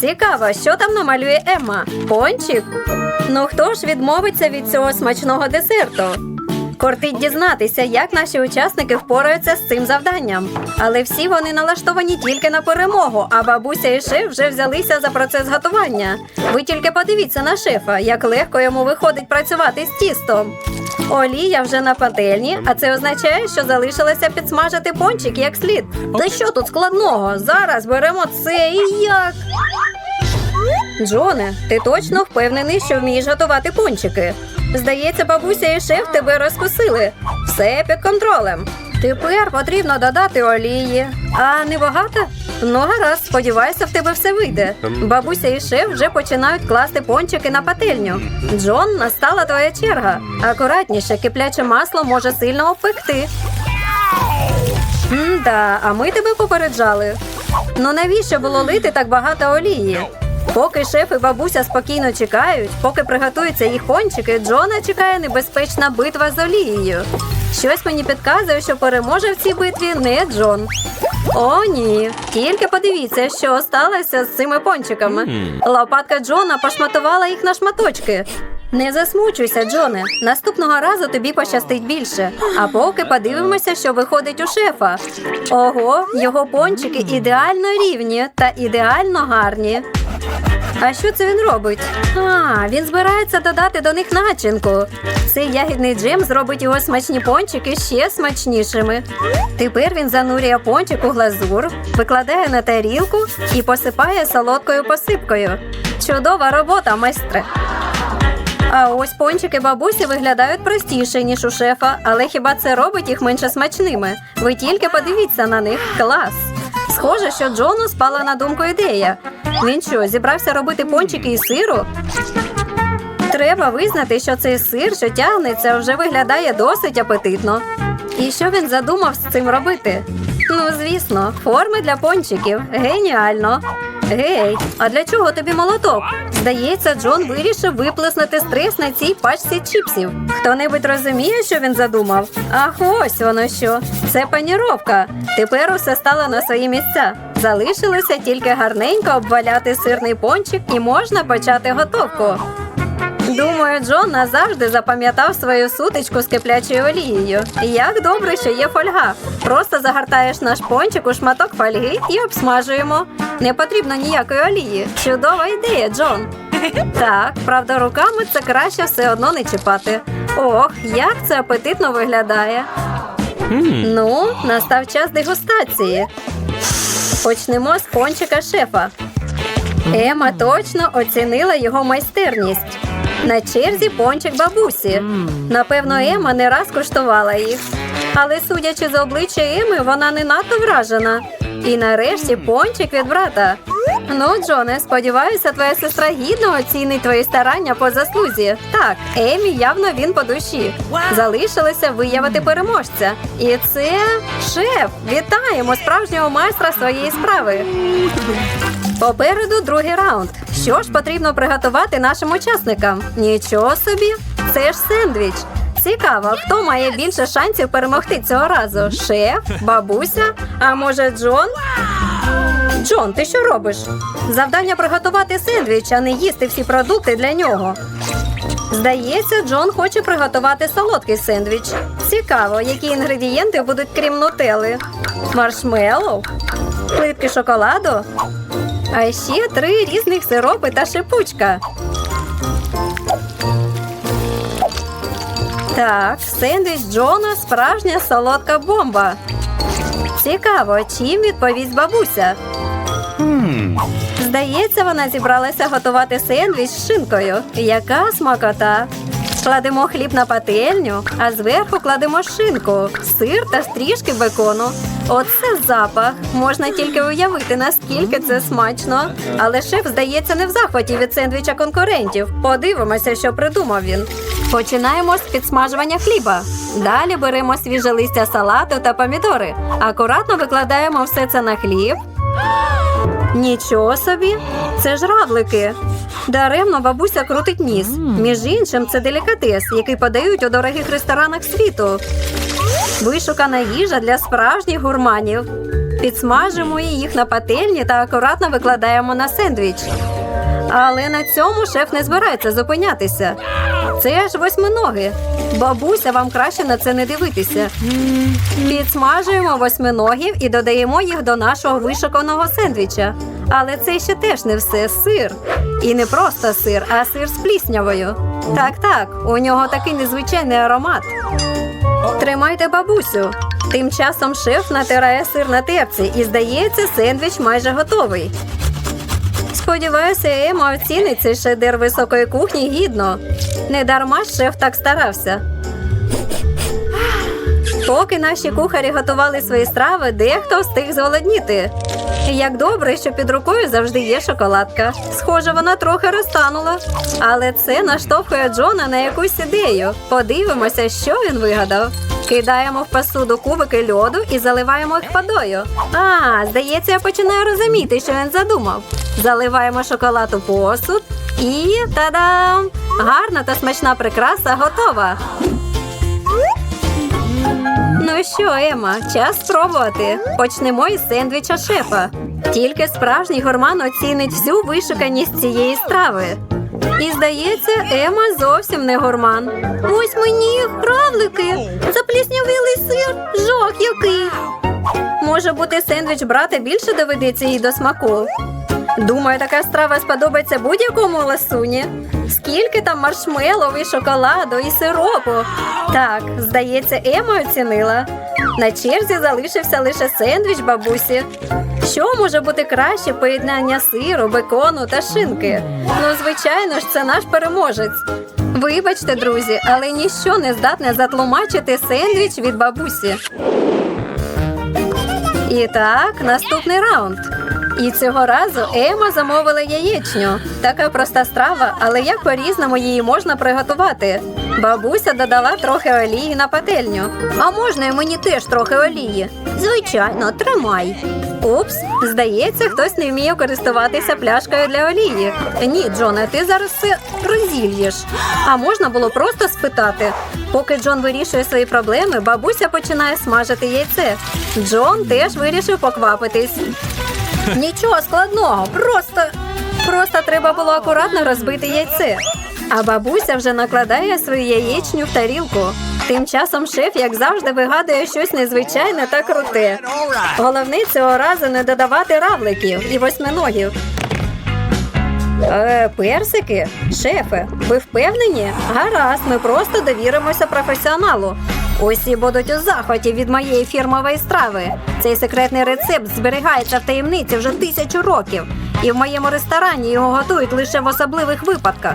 Цікаво, що там намалює Емма? Пончик? Ну хто ж відмовиться від цього смачного десерту? Кортить дізнатися, як наші учасники впораються з цим завданням. Але всі вони налаштовані тільки на перемогу, а бабуся і шеф вже взялися за процес готування. Ви тільки подивіться на шефа, як легко йому виходить працювати з тістом. Олія вже на пательні, а це означає, що залишилося підсмажити пончик як слід. Та що тут складного? Зараз беремо це і як. Джоне, ти точно впевнений, що вмієш готувати пончики? Здається, бабуся і шеф тебе розкусили. Все під контролем. Тепер потрібно додати олії. А не багато? Ну, гаразд, сподіваюся, в тебе все вийде. Бабуся і шеф вже починають класти пончики на пательню. Джон, настала твоя черга. Акуратніше, кипляче масло може сильно обпекти. М-да, а ми тебе попереджали. Ну навіщо було лити так багато олії? Поки шеф і бабуся спокійно чекають, поки приготуються їх пончики, Джона чекає небезпечна битва з олією. Щось мені підказує, що переможе в цій битві не Джон. О, ні. Тільки подивіться, що сталося з цими пончиками. Лопатка Джона пошматувала їх на шматочки. Не засмучуйся, Джоне. Наступного разу тобі пощастить більше. А поки подивимося, що виходить у шефа. Ого, його пончики ідеально рівні та ідеально гарні. А що це він робить? А, він збирається додати до них начинку. Цей ягідний джем зробить його смачні пончики ще смачнішими. Тепер він занурює пончик у глазур, викладає на тарілку і посипає солодкою посипкою. Чудова робота, майстре. А ось пончики бабусі виглядають простіше, ніж у шефа, але хіба це робить їх менше смачними? Ви тільки подивіться на них. Клас! Схоже, що Джону спала на думку ідея. Він що, зібрався робити пончики із сиру? Треба визнати, що цей сир, що тягнеться, вже виглядає досить апетитно. І що він задумав з цим робити? Ну, звісно, форми для пончиків. Геніально. Гей, а для чого тобі молоток? Здається, Джон вирішив виплеснути стрес на цій пачці чіпсів. Хто-небудь розуміє, що він задумав? Ах, ось воно що. Це паніровка. Тепер усе стало на свої місця. Залишилося тільки гарненько обваляти сирний пончик і можна почати готовку. Думаю, Джон назавжди запам'ятав свою сутичку з киплячою олією. Як добре, що є фольга. Просто загортаєш наш пончик у шматок фольги і обсмажуємо. Не потрібно ніякої олії. Чудова ідея, Джон. Так, правда, руками це краще все одно не чіпати. Ох, як це апетитно виглядає. Ну, настав час дегустації. Почнемо з пончика шефа. Ема точно оцінила його майстерність. На черзі пончик бабусі. Напевно, Ема не раз куштувала їх. Але судячи з обличчя Еми, вона не надто вражена. І нарешті пончик від брата. Ну, Джоне, сподіваюся, твоя сестра гідно оцінить твої старання по заслузі. Так, Емі явно він по душі. Залишилося виявити переможця. І це шеф. Вітаємо справжнього майстра своєї справи. Попереду другий раунд. Що ж потрібно приготувати нашим учасникам? Нічого собі, це ж сендвіч. Цікаво, хто має більше шансів перемогти цього разу? Шеф, бабуся, а може Джон? Джон, ти що робиш? Завдання приготувати сендвіч, а не їсти всі продукти для нього. Здається, Джон хоче приготувати солодкий сендвіч. Цікаво, які інгредієнти будуть крім нутели. Маршмеллоу? Плитки шоколаду? А ще три різних сиропи та шипучка. Так, сендвіч Джона справжня солодка бомба. Цікаво, чим відповість бабуся. Здається, вона зібралася готувати сендвіч з шинкою. Яка смакота! Кладемо хліб на пательню, а зверху кладемо шинку, сир та стрішки бекону. Оце запах. Можна тільки уявити, наскільки це смачно. Але шеф, здається, не в захваті від сендвіча конкурентів. Подивимося, що придумав він. Починаємо з підсмажування хліба. Далі беремо свіже листя салату та помідори. Акуратно викладаємо все це на хліб. Нічого собі, це ж равлики. Даремно бабуся крутить ніс. Між іншим, це делікатес, який подають у дорогих ресторанах світу. Вишукана їжа для справжніх гурманів. Підсмажимо їх на пательні та акуратно викладаємо на сендвіч. Але на цьому шеф не збирається зупинятися. Це ж восьминоги. Бабуся, вам краще на це не дивитися. Підсмажуємо восьминогів і додаємо їх до нашого вишиканого сендвіча. Але це ще теж не все сир. І не просто сир, а сир з пліснявою. Так, так, у нього такий незвичайний аромат. Тримайте бабусю. Тим часом шеф натирає сир на терці і здається, сендвіч майже готовий. Сподіваюся, Ема оцінить цей шедевр високої кухні гідно. Не дарма шеф так старався. Поки наші кухарі готували свої страви, дехто встиг зголодніти. Як добре, що під рукою завжди є шоколадка. Схоже, вона трохи розтанула. Але це наштовхує Джона на якусь ідею. Подивимося, що він вигадав. Кидаємо в посуду кубики льоду і заливаємо їх водою. А, здається, я починаю розуміти, що він задумав. Заливаємо шоколад у посуд і та-дам! Гарна та смачна прикраса готова. Ну що, Ема, час спробувати. Почнемо із сендвіча шефа. Тільки справжній гурман оцінить всю вишуканість цієї страви. І здається, Ема зовсім не гурман. Ось мені равлики, запліснявілий сир, жах який. Може бути, сендвіч брата більше доведеться їй до смаку. Думаю, така страва сподобається будь-якому ласуні. Скільки там маршмеллоу і шоколаду і сиропу. Так, здається, Ема оцінила. На черзі залишився лише сендвіч бабусі. Що може бути краще поєднання сиру, бекону та шинки? Ну, звичайно ж, це наш переможець. Вибачте, друзі, але ніщо не здатне затлумачити сендвіч від бабусі. І так, наступний раунд. І цього разу Ема замовила яєчню. Така проста страва, але як по-різному її можна приготувати. Бабуся додала трохи олії на пательню. А можна і мені теж трохи олії? Звичайно, тримай. Упс, здається, хтось не вміє користуватися пляшкою для олії. Ні, Джоне, ти зараз все розільєш. А можна було просто спитати. Поки Джон вирішує свої проблеми, бабуся починає смажити яйце. Джон теж вирішив поквапитись. Нічого складного, просто просто треба було акуратно розбити яйце. А бабуся вже накладає свою яєчню в тарілку. Тим часом шеф, як завжди, вигадує щось незвичайне та круте. Головне цього разу не додавати равликів і восьминогів. Е, персики? Шефе, ви впевнені? Гаразд, ми просто довіримося професіоналу. Усі будуть у захваті від моєї фірмової страви. Цей секретний рецепт зберігається в таємниці вже тисячу років. І в моєму ресторані його готують лише в особливих випадках.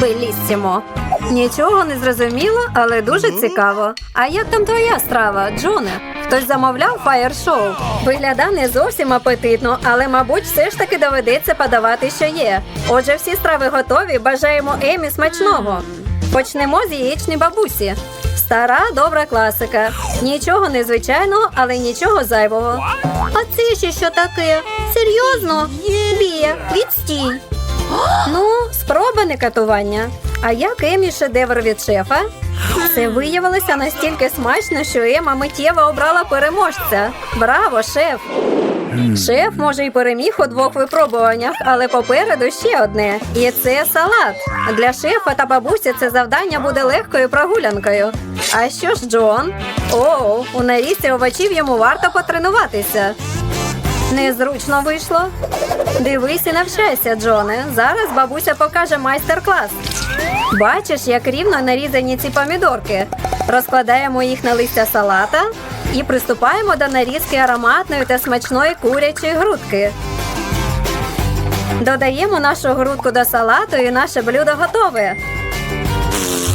Беліссімо. Нічого не зрозуміло, але дуже цікаво. А як там твоя страва, Джоне? Хтось замовляв фаєр-шоу? Вигляда не зовсім апетитно, але, мабуть, все ж таки доведеться подавати, що є. Отже, всі страви готові. Бажаємо Емі смачного. Почнемо з яєчні бабусі. Стара добра класика. Нічого незвичайного, але нічого зайвого. А це ще що таке? Серйозно? Бія, відстій. Ну, спроба не катування. А як Емі шедевр від шефа? Це виявилося настільки смачно, що Ема миттєво обрала переможця. Браво, шеф! Шеф може й переміг у двох випробуваннях, але попереду ще одне. І це салат. Для шефа та бабусі це завдання буде легкою прогулянкою. А що ж Джон? О, у нарізці овочів йому варто потренуватися. Незручно вийшло. Дивись і навчайся, Джоне. Зараз бабуся покаже майстер-клас. Бачиш, як рівно нарізані ці помідорки. Розкладаємо їх на листя салата і приступаємо до нарізки ароматної та смачної курячої грудки. Додаємо нашу грудку до салату і наше блюдо готове.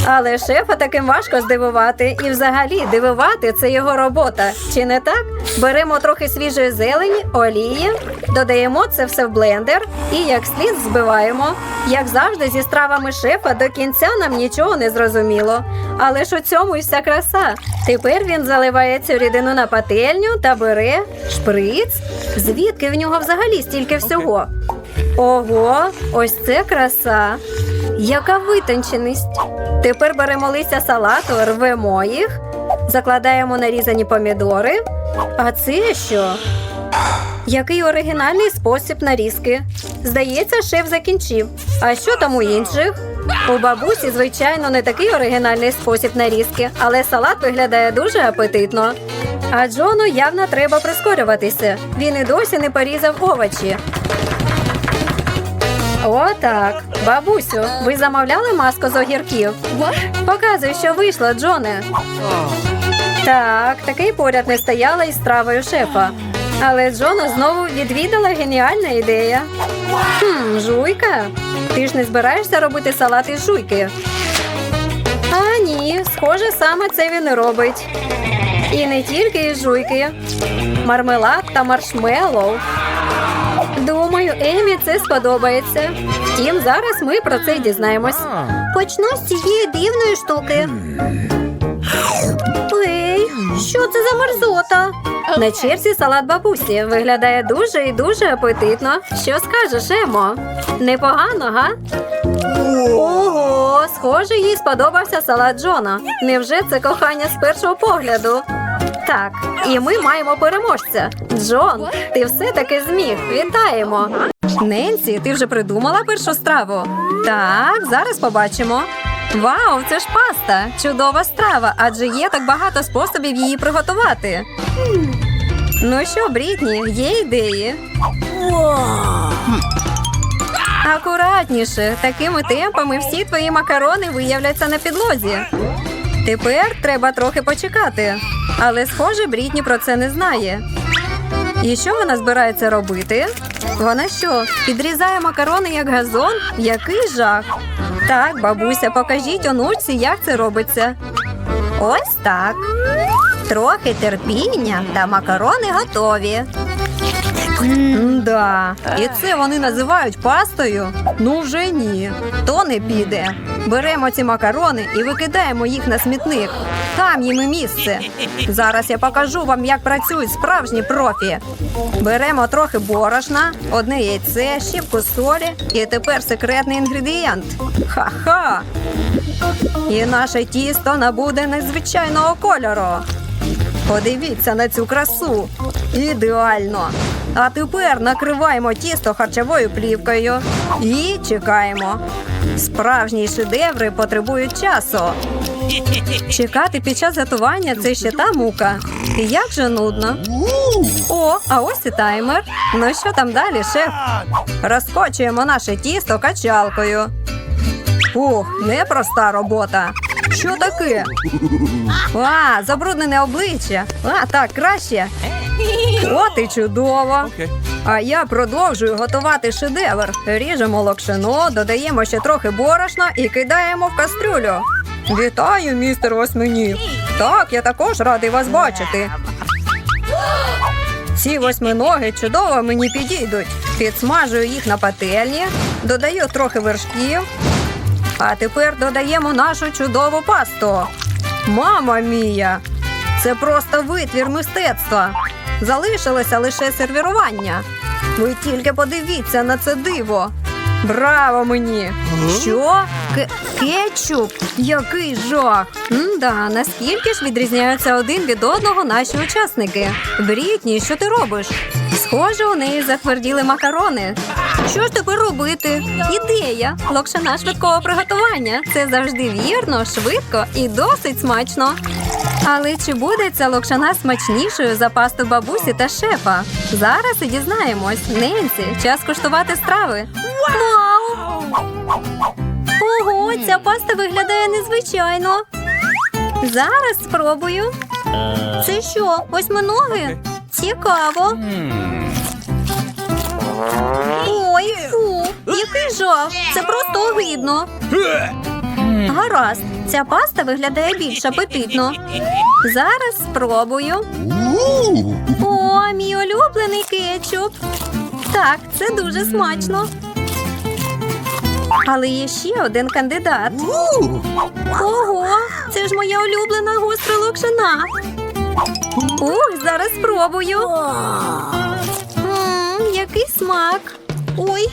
Але шефа таким важко здивувати. І взагалі дивувати це його робота. Чи не так? Беремо трохи свіжої зелені, олії, додаємо це все в блендер і як слід збиваємо. Як завжди, зі стравами шефа до кінця нам нічого не зрозуміло. Але ж у цьому і вся краса. Тепер він заливає цю рідину на пательню та бере шприц. Звідки в нього взагалі стільки всього? Ого, ось це краса. Яка витонченість. Тепер беремо листя салату, рвемо їх, закладаємо нарізані помідори. А це що? Який оригінальний спосіб нарізки. Здається, шеф закінчив. А що там у інших? У бабусі, звичайно, не такий оригінальний спосіб нарізки, але салат виглядає дуже апетитно. А Джону явно треба прискорюватися. Він і досі не порізав овочі. Отак. Бабусю, ви замовляли маску з огірків? Показуй, що вийшло, Джоне. Так, такий поряд не стояла із стравою шефа. Але Джону знову відвідала геніальна ідея. Хм, жуйка? Ти ж не збираєшся робити салат із жуйки? А ні, схоже, саме це він і робить. І не тільки із жуйки. Мармелад та маршмеллоу. Думаю, Емі це сподобається. Втім, зараз ми про це дізнаємось. Почну з цієї дивної штуки. Ей, що це за мерзота? На черзі салат бабусі виглядає дуже і дуже апетитно. Що скажеш, Емо? Непогано, га? Ого, схоже, їй сподобався салат Джона. Невже це кохання з першого погляду? Так, і ми маємо переможця. Джон, ти все-таки зміг. Вітаємо. Ненсі, ти вже придумала першу страву? Так, зараз побачимо. Вау, це ж паста! Чудова страва, адже є так багато способів її приготувати. Ну що, Брітні, є ідеї? Акуратніше, такими темпами всі твої макарони виявляться на підлозі. Тепер треба трохи почекати. Але, схоже, Брітні про це не знає. І що вона збирається робити? Вона що, підрізає макарони як газон? Який жах! Так, бабуся, покажіть онучці, як це робиться. Ось так. Трохи терпіння та макарони готові. Да. І це вони називають пастою? Ну вже ні. То не піде. Беремо ці макарони і викидаємо їх на смітник. Там їм і місце. Зараз я покажу вам, як працюють справжні профі. Беремо трохи борошна, одне яйце, щіпку солі і тепер секретний інгредієнт. Ха-ха! І наше тісто набуде незвичайного кольору. Подивіться на цю красу. Ідеально. А тепер накриваємо тісто харчовою плівкою і чекаємо. Справжні шедеври потребують часу. Чекати під час готування це ще та мука. І як же нудно. О, а ось і таймер. Ну що там далі, шеф? Розкочуємо наше тісто качалкою. Ух, непроста робота. Що таке? А, забруднене обличчя. А, так, краще. От і чудово. А я продовжую готувати шедевр. Ріжемо локшино, додаємо ще трохи борошна і кидаємо в кастрюлю. Вітаю, містер Восьминіг. Так, я також радий вас бачити. Ці восьминоги чудово мені підійдуть. Підсмажую їх на пательні, додаю трохи вершків. А тепер додаємо нашу чудову пасту. Мама мія! Це просто витвір мистецтва. Залишилося лише сервірування. Ви тільки подивіться на це диво. Браво мені! Що? К- кетчуп? Який жах! М-да, наскільки ж відрізняються один від одного наші учасники? Брітні, що ти робиш? Схоже, у неї затверділи макарони. Що ж тепер робити? Ідея! Локшина швидкого приготування. Це завжди вірно, швидко і досить смачно. Але чи буде ця локшина смачнішою за пасту бабусі та шефа? Зараз і дізнаємось. Ненсі, час куштувати страви. Вау! Ого, ця паста виглядає незвичайно. Зараз спробую. Це що, восьминоги? Цікаво. Ой, фу, який жах. Це просто огидно. Гаразд, ця паста виглядає більш апетитно. Зараз спробую. О, мій улюблений кетчуп. Так, це дуже смачно. Але є ще один кандидат. Ого, це ж моя улюблена гостра локшина. Ух, зараз спробую. Мм, який смак. Ой,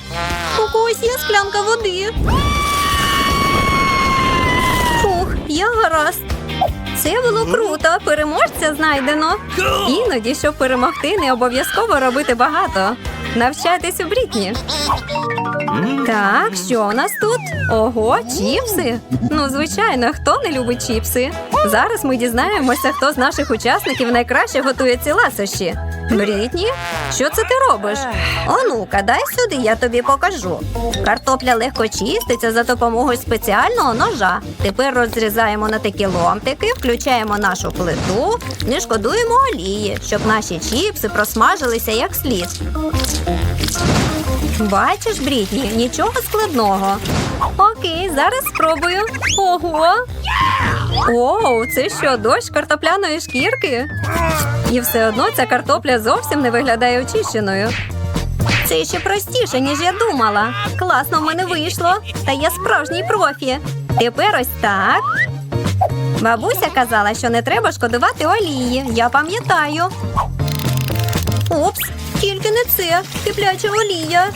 у когось є склянка води. Фух, я гаразд. Це було круто. Переможця знайдено. Іноді, щоб перемогти, не обов'язково робити багато. Навчайтесь у Брітні. Так, що у нас тут? Ого, чіпси. Ну, звичайно, хто не любить чіпси. Зараз ми дізнаємося, хто з наших учасників найкраще готує ці ласощі. Брітні, що це ти робиш? Онука, дай сюди, я тобі покажу. Картопля легко чиститься за допомогою спеціального ножа. Тепер розрізаємо на такі ломтики, включаємо нашу плиту, не шкодуємо олії, щоб наші чіпси просмажилися як слід. Бачиш, Брітні, нічого складного. Окей, зараз спробую. Ого. Оу, це що, дощ картопляної шкірки? І все одно ця картопля зовсім не виглядає очищеною. Це ще простіше, ніж я думала. Класно в мене вийшло. Та я справжній профі. Тепер ось так. Бабуся казала, що не треба шкодувати олії. Я пам'ятаю. Опс, тільки не це. Кипляча олія.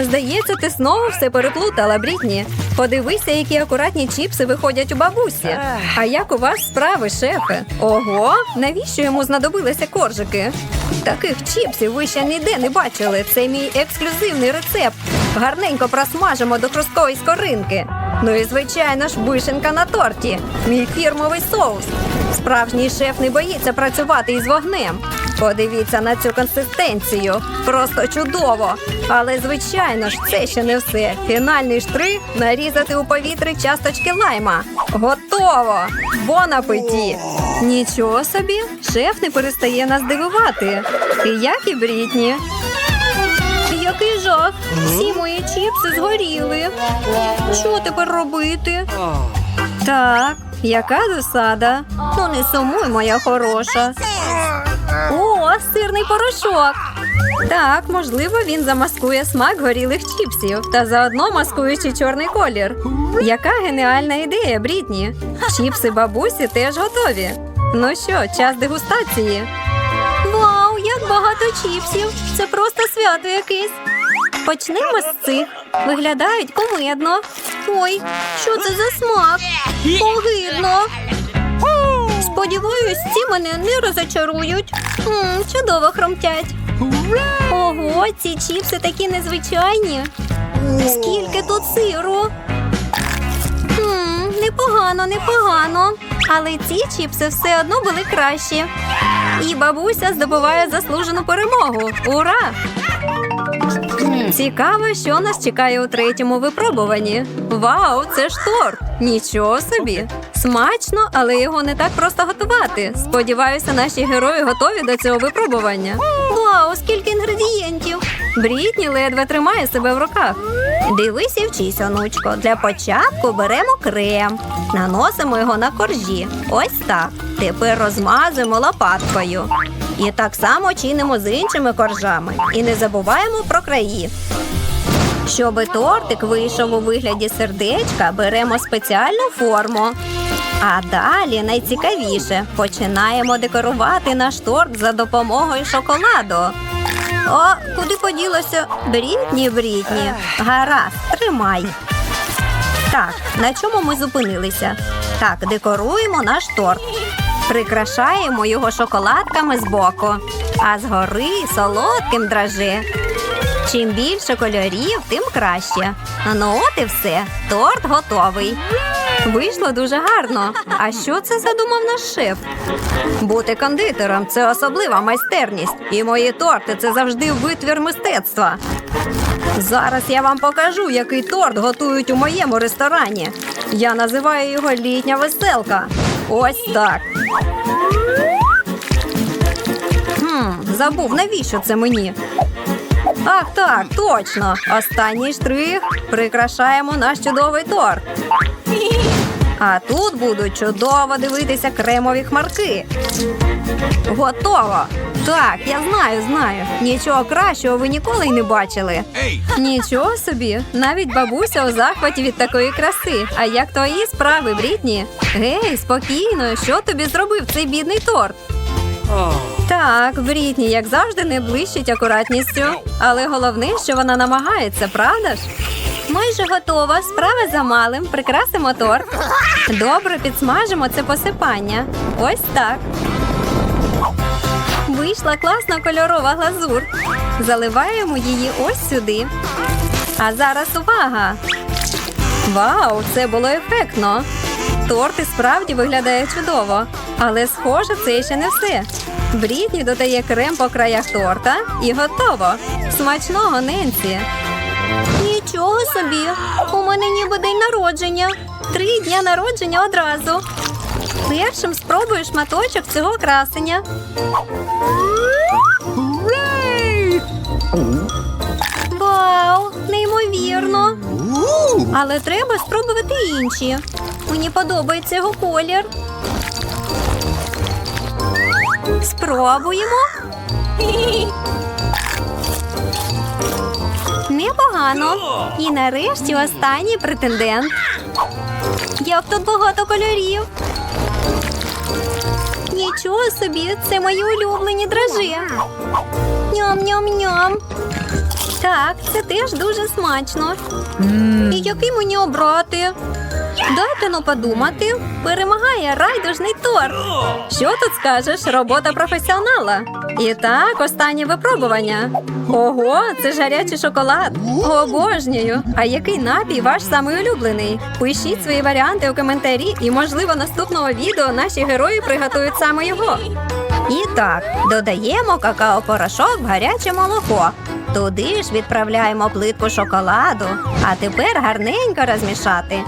Здається, ти знову все переплутала, Брітні. Подивися, які акуратні чіпси виходять у бабусі. А як у вас справи, шефе? Ого, навіщо йому знадобилися коржики? Таких чіпсів ви ще ніде не бачили. Це мій ексклюзивний рецепт. Гарненько просмажимо до хрусткої скоринки. Ну і звичайно ж, вишенка на торті. Мій фірмовий соус. Справжній шеф не боїться працювати із вогнем. Подивіться на цю консистенцію. Просто чудово. Але, звичайно ж, це ще не все. Фінальний штрих нарізати у повітрі часточки лайма. Готово! Бон апеті! Нічого собі, шеф не перестає нас дивувати. І як і Брітні. Який жах! Всі мої чіпси згоріли. Що тепер робити? Так, яка досада. Ну не сумуй, моя хороша. О, сирний порошок. Так, можливо, він замаскує смак горілих чіпсів та заодно маскуючи чорний колір. Яка геніальна ідея, Брітні? Чіпси бабусі теж готові. Ну що, час дегустації. Вау, як багато чіпсів! Це просто свято якесь. Почнемо з цих. Виглядають комедно. Ой, що це за смак? Огидно. Сподіваюсь, ці мене не розочарують. М, чудово хромтять. Ого, ці чіпси такі незвичайні. Скільки тут сиру? Хм, непогано, непогано. Але ці чіпси все одно були кращі. І бабуся здобуває заслужену перемогу. Ура! Цікаво, що нас чекає у третьому випробуванні. Вау, це ж торт! Нічого собі! Смачно, але його не так просто готувати. Сподіваюся, наші герої готові до цього випробування. Вау, скільки інгредієнтів! Брітні ледве тримає себе в руках. Дивись і вчись, онучко. Для початку беремо крем, наносимо його на коржі. Ось так. Тепер розмазуємо лопаткою. І так само чинимо з іншими коржами. І не забуваємо про краї. Щоби тортик вийшов у вигляді сердечка, беремо спеціальну форму. А далі найцікавіше починаємо декорувати наш торт за допомогою шоколаду. О, куди поділося? Брітні, Брітні. Гаразд, тримай. Так, на чому ми зупинилися? Так, декоруємо наш торт. Прикрашаємо його шоколадками збоку, а згори солодким драже. Чим більше кольорів, тим краще. Ну от і все. Торт готовий. Вийшло дуже гарно. А що це задумав наш шеф? Бути кондитером це особлива майстерність. І мої торти це завжди витвір мистецтва. Зараз я вам покажу, який торт готують у моєму ресторані. Я називаю його літня веселка. Ось так. Хм, забув, навіщо це мені? Ах, так, точно. Останній штрих. Прикрашаємо наш чудовий торт. А тут будуть чудово дивитися кремові хмарки. Готово. Так, я знаю, знаю. Нічого кращого ви ніколи й не бачили. Нічого собі, навіть бабуся у захваті від такої краси. А як твої справи, Брітні? Гей, спокійно, що тобі зробив цей бідний торт? Так, Брітні, як завжди, не блищить акуратністю. Але головне, що вона намагається, правда ж? Майже готова. Справа за малим. Прикрасимо торт. Добре підсмажимо це посипання. Ось так. Вийшла класна кольорова глазур. Заливаємо її ось сюди. А зараз увага! Вау, це було ефектно. Торт і справді виглядає чудово. Але схоже, це ще не все. Брітні додає крем по краях торта і готово. Смачного Ненсі. Нічого собі. У мене ніби день народження. Три дня народження одразу. Першим спробую шматочок цього красення. Вау, неймовірно. Але треба спробувати інші. Мені подобається його колір. Спробуємо. Непогано. І нарешті останній претендент. Як тут багато кольорів. Нічого собі, це мої улюблені дрожжі. Ням-ням-ням. Так, це теж дуже смачно. І який мені обрати? Дайте ну подумати. Перемагає райдужний торт. Що тут скажеш? Робота професіонала. І так, останнє випробування. Ого, це ж гарячий шоколад. Обожнюю. А який напій ваш самий улюблений? Пишіть свої варіанти у коментарі, і, можливо, наступного відео наші герої приготують саме його. І так, додаємо какао-порошок в гаряче молоко. Туди ж відправляємо плитку шоколаду, а тепер гарненько розмішати.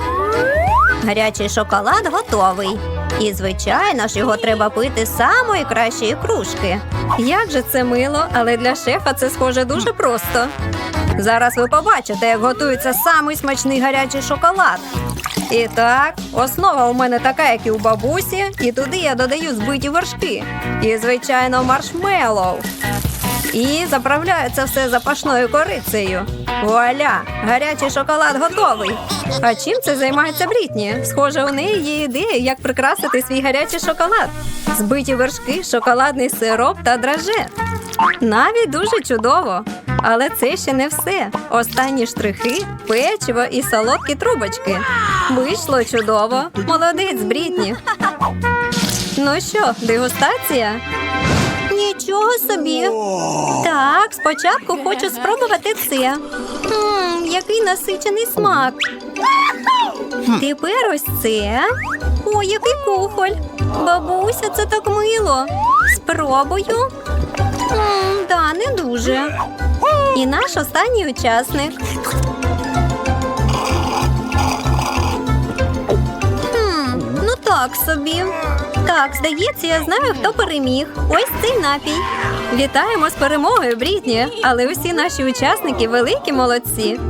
Гарячий шоколад готовий. І, звичайно ж, його треба пити з самої кращої кружки. Як же це мило, але для шефа це схоже дуже просто. Зараз ви побачите, як готується самий смачний гарячий шоколад. І так, основа у мене така, як і у бабусі, і туди я додаю збиті вершки. І, звичайно, маршмеллоу. І заправляю це все запашною корицею. Вуаля! Гарячий шоколад готовий. А чим це займається Брітні? Схоже, у неї є ідея, як прикрасити свій гарячий шоколад. Збиті вершки, шоколадний сироп та драже. Навіть дуже чудово. Але це ще не все. Останні штрихи, печиво і солодкі трубочки. Вийшло чудово. Молодець, Брітні. Ну що, дегустація? Нічого собі. Так, спочатку хочу спробувати це. Який насичений смак. Тепер ось це. Ой, який кухоль. Бабуся, це так мило. Спробую. Мм, да, не дуже. І наш останній учасник. Ну так собі. Так, здається, я знаю, хто переміг. Ось цей напій. Вітаємо з перемогою, Брітні. Але усі наші учасники великі молодці.